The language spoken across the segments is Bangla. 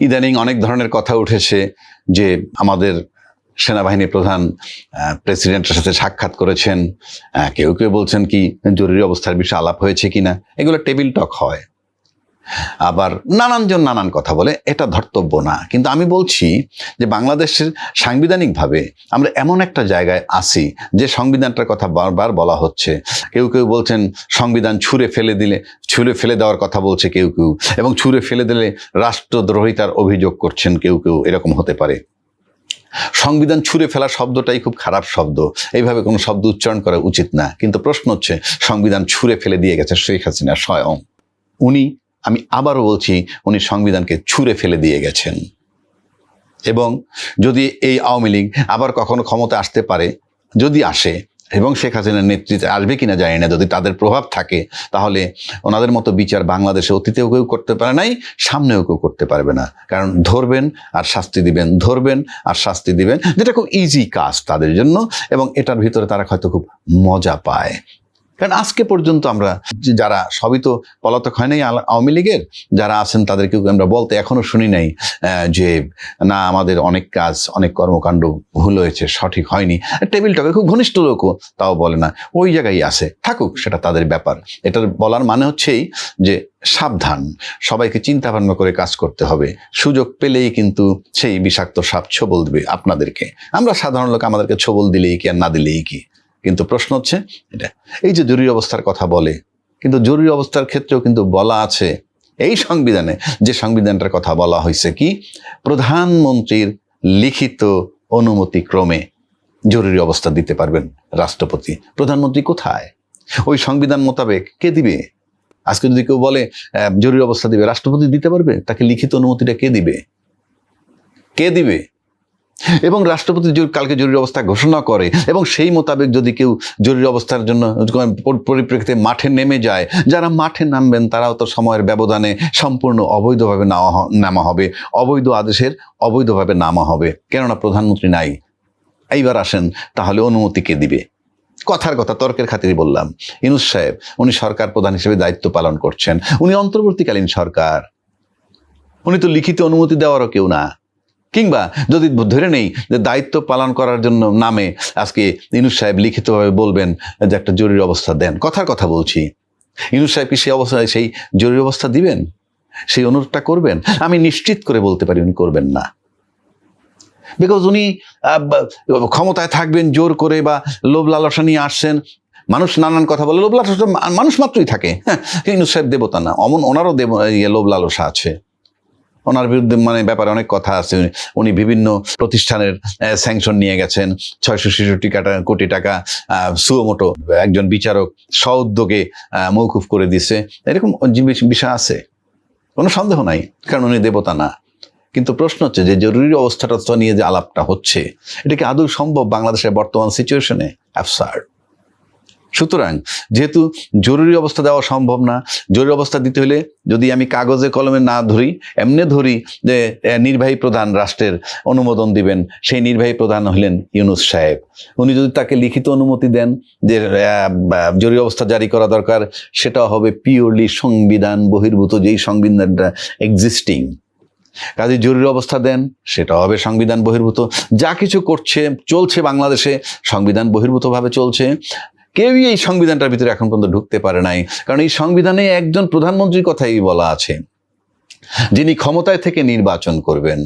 ইদানিং অনেক ধরনের কথা উঠেছে যে আমাদের সেনাবাহিনী প্রধান প্রেসিডেন্টের সাথে সাক্ষাৎ করেছেন। কেউ কেউ বলছেন কি, জরুরি অবস্থার বিষয়ে আলাপ হয়েছে কিনা। এগুলো টেবিল টক হয়। আবার নানানজন নানান কথা বলে, এটা ধর্তব্য না। কিন্তু আমি বলছি যে বাংলাদেশের সাংবিধানিকভাবে আমরা এমন একটা জায়গায় আছি যে সংবিধানটার কথা বারবার বলা হচ্ছে। কেউ কেউ বলছেন সংবিধান ছুঁড়ে ফেলে দিলে, ছুঁড়ে ফেলে দেওয়ার কথা বলছে কেউ কেউ। এবং ছুঁড়ে ফেলে দিলে রাষ্ট্রদ্রোহিতার অভিযোগ করছেন কেউ কেউ, এরকম হতে পারে। সংবিধান ছুঁড়ে ফেলা শব্দটাই খুব খারাপ শব্দ। এইভাবে কোনো শব্দ উচ্চারণ করা উচিত না। কিন্তু প্রশ্ন হচ্ছে, সংবিধান ছুঁড়ে ফেলে দিয়ে গেছে শেখ হাসিনা স্বয়ং। উনি আমি আবারও বলছি, উনি সংবিধানকে ছুঁড়ে ফেলে দিয়ে গেছেন। এবং যদি এই আওয়ামী লীগ আবার কখনো ক্ষমতা আসতে পারে, যদি আসে, এবং শেখ হাসিনার নেতৃত্বে আসবে কিনা জানি না, যদি তাদের প্রভাব থাকে, তাহলে ওনাদের মতো বিচার বাংলাদেশে অতীতেও কেউ করতে পারে নাই, সামনেও কেউ করতে পারবে না। কারণ ধরবেন আর শাস্তি দিবেন, ধরবেন আর শাস্তি দিবেন, যেটা খুব ইজি কাজ তাদের জন্য, এবং এটার ভিতরে তারা হয়তো খুব মজা পায়। কারণ আজকে পর্যন্ত আমরা যারা, সবই তো পলাতক হয় নাই আওয়ামী লীগের, যারা আছেন তাদেরকে আমরা বলতে এখনও শুনি নাই যে না, আমাদের অনেক কাজ, অনেক কর্মকাণ্ড ভুল হয়েছে, সঠিক হয়নি। টেবিল টকে খুব ঘনিষ্ঠ লোকও তাও বলে না, ওই জায়গায় আছে, থাকুক, সেটা তাদের ব্যাপার। এটার বলার মানে হচ্ছেই যে সাবধান, সবাইকে চিন্তা ভাবনা করে কাজ করতে হবে। সুযোগ পেলেই কিন্তু সেই বিষাক্ত সাপ ছবল দেবে আপনাদেরকে। আমরা সাধারণ লোক আমাদেরকে ছবল দিলেই কি আর না দিলেই কি? কিন্তু প্রশ্ন হচ্ছে এটা। এই যে জরুরি অবস্থার কথা বলে, কিন্তু জরুরি অবস্থার ক্ষেত্রেও কিন্তু বলা আছে, এই সংবিধানে যে সংবিধানটার কথা বলা হয়েছে কি, প্রধানমন্ত্রীর লিখিত অনুমতি ক্রমে জরুরি অবস্থা দিতে পারবেন রাষ্ট্রপতি। প্রধানমন্ত্রী কোথায়? ওই সংবিধান মোতাবেক কে দিবে? আজকে যদি কেউ বলে জরুরি অবস্থা দিবে, রাষ্ট্রপতি দিতে পারবে? তাকে লিখিত অনুমতিটা কে দিবে? কে দিবে? এবং রাষ্ট্রপতি কালকে জরুরি অবস্থা ঘোষণা করে এবং সেই মোতাবেক যদি কেউ জরুরি অবস্থার জন্য পরিপ্রেক্ষিতে মাঠে নেমে যায়, যারা মাঠে নামবেন তারাও তো সময়ের ব্যবধানে সম্পূর্ণ অবৈধভাবে নামা হবে। অবৈধ আদেশের অবৈধভাবে নামা হবে। কেননা প্রধানমন্ত্রী নাই। এইবার আসেন, তাহলে অনুমতি কে দিবে? কথার কথা, তর্কের খাতিরে বললাম। ইনুস সাহেব, উনি সরকার প্রধান হিসেবে দায়িত্ব পালন করছেন। উনি অন্তর্বর্তীকালীন সরকার। উনি তো লিখিত অনুমতি দেওয়ারও কেউ না। কিংবা যদি ধরে নেই যে দায়িত্ব পালন করার জন্য নামে আজকে ইনুস সাহেব লিখিতভাবে বলবেন যে একটা জরুরি অবস্থা দেন। কথার কথা বলছি। ইনুস সাহেব কি সেই অবস্থায় সেই জরুরি অবস্থা দিবেন? সেই অনুরোধটা করবেন? আমি নিশ্চিত করে বলতে পারি উনি করবেন না। বিকজ উনি ক্ষমতায় থাকবেন, জোর করে বা লোভ লালসা নিয়ে আসছেন, মানুষ নানান কথা বলে, লোভ লালসা মানুষ মাত্রই থাকে। হ্যাঁ ইনুস সাহেব দেবতা না, অমন ওনারও দেব ইয়ে লোভ লালসা আছে। ওনার বিরুদ্ধে মানে ব্যাপারে অনেক কথা আছে। উনি- বিভিন্ন প্রতিষ্ঠানের স্যাংশন নিয়ে গেছেন। ছয়শো ছেষট্টি কাটা টাকা সুয়োমোটো একজন বিচারক স্বউদ্যোগে আহ, মৌকুফ করে দিছে। এরকম বিষয় আছে। কোনো সন্দেহ নাই কারণ উনি দেবতা না। কিন্তু প্রশ্ন হচ্ছে যে জরুরি অবস্থাটা নিয়ে যে আলাপটা হচ্ছে এটা কি আদৌ সম্ভব বাংলাদেশের বর্তমান সিচুয়েশনে অ্যাবসার্ড সুতরাং যেহেতু জরুরি অবস্থা দেওয়া সম্ভব না, জরুরি অবস্থা দিতে হলে যদি আমি কাগজে কলমে না ধরি, এমনি ধরি যে নির্বাহী প্রধান রাষ্ট্রের অনুমোদন দিবেন, সেই নির্বাহী প্রধান হলেন ইউনুস সাহেব। উনি যদি তাকে লিখিত অনুমতি দেন যে জরুরি অবস্থা জারি করা দরকার সেটা হবে পিওরলি সংবিধান বহির্ভূত যেই সংবিধানটা এক্সিস্টিং কাজে জরুরি অবস্থা দেন সেটা হবে সংবিধান বহির্ভূত। যা কিছু করছে, চলছে বাংলাদেশে, সংবিধান বহির্ভূতভাবে চলছে। কেউই এই সংবিধানটার ভিতরে এখন পর্যন্ত ঢুকতে পারে নাই। কারণ এই সংবিধানে একজন প্রধানমন্ত্রীর কথাই বলা আছে, যিনি ক্ষমতায় থেকে নির্বাচন করবেন।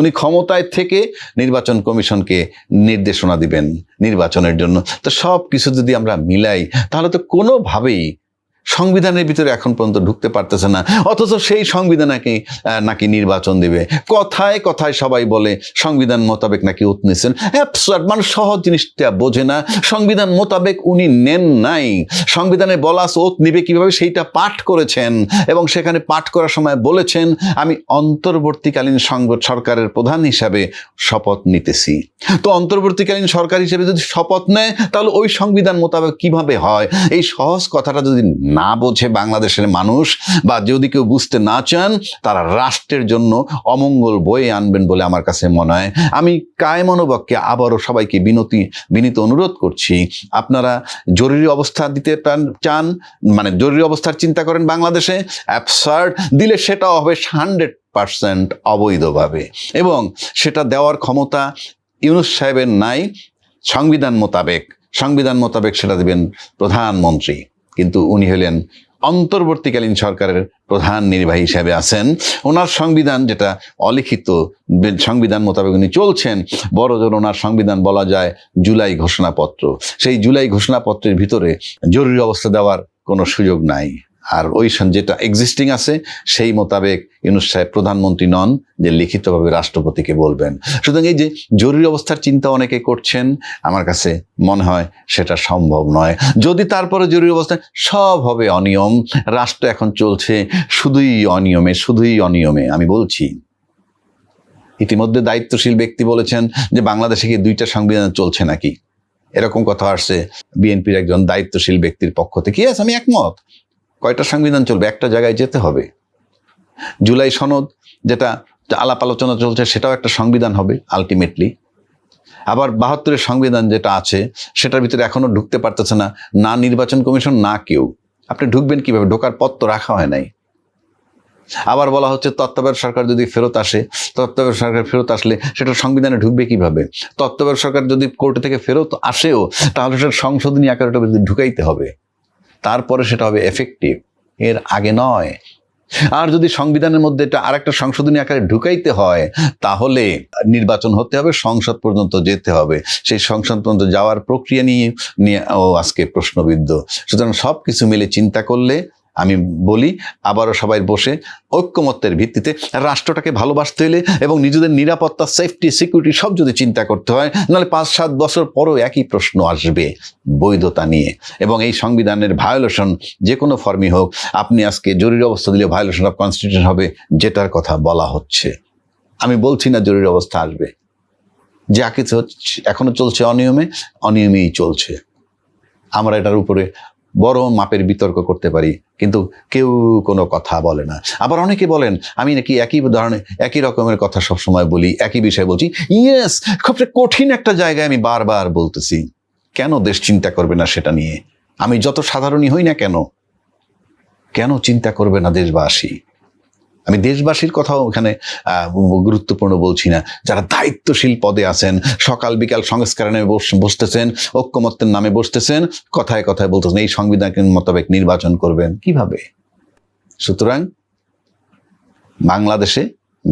উনি ক্ষমতায় থেকে নির্বাচন কমিশনকে নির্দেশনা দিবেন নির্বাচনের জন্য। তো সব কিছু যদি আমরা মিলাই, তাহলে তো কোনোভাবেই সংবিধানের ভিতরে এখন পর্যন্ত ঢুকতে পারতেছে না। অথচ সেই সংবিধান নাকি নাকি নির্বাচন দিবে। কথায় কথায় সবাই বলে সংবিধান মোতাবেক নাকি নিচ্ছেন অ্যাবসার্ড, মানুষ সহজ জিনিসটা বোঝে না। সংবিধান মোতাবেক উনি নেন নাই। সংবিধানে বলা ওত নিবে কীভাবে? সেইটা পাঠ করেছেন এবং সেখানে পাঠ করার সময় বলেছেন, আমি অন্তর্বর্তীকালীন সরকারের প্রধান হিসাবে শপথ নিতেছি। তো অন্তর্বর্তীকালীন সরকার হিসেবে যদি শপথ নেয়, তাহলে ওই সংবিধান মোতাবেক কীভাবে হয়? এই সহজ কথাটা যদি না বোঝে বাংলাদেশের মানুষ বা যদি কেউ বুঝতে না চান, তারা রাষ্ট্রের জন্য অমঙ্গল বয়ে আনবেন বলে আমার কাছে মনে হয়। আমি কায় মনোবককে আবারও সবাইকে বিনতি, বিনীত অনুরোধ করছি। আপনারা জরুরি অবস্থা দিতে চান মানে জরুরি অবস্থার চিন্তা করেন বাংলাদেশে অ্যাবসার্ড দিলে সেটাও হবে হান্ড্রেড পার্সেন্ট অবৈধভাবে। এবং সেটা দেওয়ার ক্ষমতা ইউনুস সাহেবের নাই, সংবিধান মোতাবেক সংবিধান মোতাবেক সেটা দেবেন প্রধানমন্ত্রী। কিন্তু উনি হলেন অন্তর্বর্তীকালীন সরকারের প্রধান নির্বাহী হিসাবে আছেন। ওনার সংবিধান যেটা অলিখিত সংবিধান মোতাবেক উনি চলছেন, বড় জোর ওনার সংবিধান বলা যায় জুলাই ঘোষণাপত্র। সেই জুলাই ঘোষণাপত্রের ভিতরে জরুরি অবস্থা দেওয়ার কোনো সুযোগ নাই। আর ওই যেটা এক্সিস্টিং আছে, সেই মোতাবেক ইউনুস সাহেব প্রধানমন্ত্রী নন যে লিখিতভাবে রাষ্ট্রপতিকে বলবেন। সুতরাং এই যে জরুরি অবস্থার চিন্তা অনেকে করছেন, আমার কাছে মনে হয় সেটা সম্ভব নয়। যদি তারপরে জরুরি অবস্থা, সব হবে অনিয়ম। রাষ্ট্র এখন চলছে শুধুই অনিয়মে শুধুই অনিয়মে, আমি বলছি। ইতিমধ্যে দায়িত্বশীল ব্যক্তি বলেছেন যে বাংলাদেশে কি দুইটা সংবিধান চলছে নাকি? এরকম কথা আসছে। বিএনপির একজন দায়িত্বশীল ব্যক্তির পক্ষ থেকে। আমি একমত। কয়টা সংবিধান চলবে? একটা জায়গায় যেতে হবে। জুলাই সনদ যেটা আলাপ আলোচনা চলছে, সেটাও একটা সংবিধান হবে আলটিমেটলি আবার বাহাত্তরের সংবিধান যেটা আছে, সেটার ভিতরে এখনও ঢুকতে পারতেছে না না নির্বাচন কমিশন, না কেউ। আপনি ঢুকবেন কীভাবে? ঢোকার পথ তো রাখা হয় নাই। আবার বলা হচ্ছে, তত্ত্বাবধায়ক সরকার যদি ফেরত আসে, তত্ত্বাবধায়ক সরকার ফেরত আসলে সেটা সংবিধানে ঢুকবে কীভাবে? তত্ত্বাবধায়ক সরকার যদি কোর্টে থেকে ফেরত আসেও, তাহলে সেটা সংশোধনী আকারে ঢুকাইতে হবে। তারপরে সেটা হবে এফেক্টিভ এর আগে নয়। আর যদি সংবিধানের মধ্যে এটা আর একটা সংশোধনী আকারে ঢুকাইতে হয়, তাহলে নির্বাচন হতে হবে, সংসদ পর্যন্ত যেতে হবে। সেই সংসদ পর্যন্ত যাওয়ার প্রক্রিয়া নিয়ে নিয়ে ও আজকে প্রশ্নবিদ্ধ। সুতরাং সব কিছু মিলে চিন্তা করলে আমি বলি, আবারও সবাই বসে ঐক্যমত্যের ভিত্তিতে রাষ্ট্রটাকে ভালোবাসতে হলে এবং নিজেদের নিরাপত্তা সেফটি সিকিউরিটি সব যদি চিন্তা করতে হয়, নাহলে পাঁচ, সাত বছর পরও একই প্রশ্ন আসবে বৈধতা নিয়ে। এবং এই সংবিধানের ভায়োলেশন যে কোনো ফর্মই হোক, আপনি আজকে জরুরি অবস্থা দিলে ভায়োলেশন অফ কনস্টিটিউশন হবে, যেটার কথা বলা হচ্ছে। আমি বলছি না জরুরি অবস্থা আসবে। যা কিছু হচ্ছে, এখনও চলছে অনিয়মে, অনিয়মেই চলছে। আমরা এটার উপরে বড় মাপের বিতর্ক করতে পারি, কিন্তু কেউ কোনো কথা বলে না। আবার অনেকে বলেন, আমি নাকি একই ধরনের, একই রকমের কথা সবসময় বলি, একই বিষয় বলছি, ইয়েস, খুব কঠিন একটা জায়গায় আমি বারবার বলতেছি। কেন দেশ চিন্তা করবে না সেটা নিয়ে? আমি যত সাধারণই হই না কেন? কেন চিন্তা করবে না দেশবাসী? আমি দেশবাসীর কথাও এখানে গুরুত্বপূর্ণ বলছি না। যারা দায়িত্বশীল পদে আছেন, সকাল বিকাল সংস্কার নামে বস- বসতেছেন, ঐক্যমত্যের নামে বসতেছেন, কথায় কথায় বলতেছেন, এই সংবিধান মোতাবেক নির্বাচন করবেন কীভাবে? সুতরাং বাংলাদেশে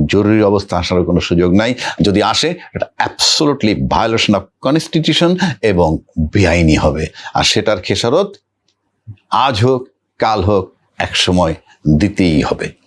জরুরি অবস্থা আসার কোনো সুযোগ নাই। যদি আসে, এটা অ্যাবসোলুটলি ভায়োলেশন অফ কনস্টিটিউশন এবং বেআইনি হবে। আর সেটার খেসারত আজ হোক, কাল হোক, এক সময় দিতেই হবে।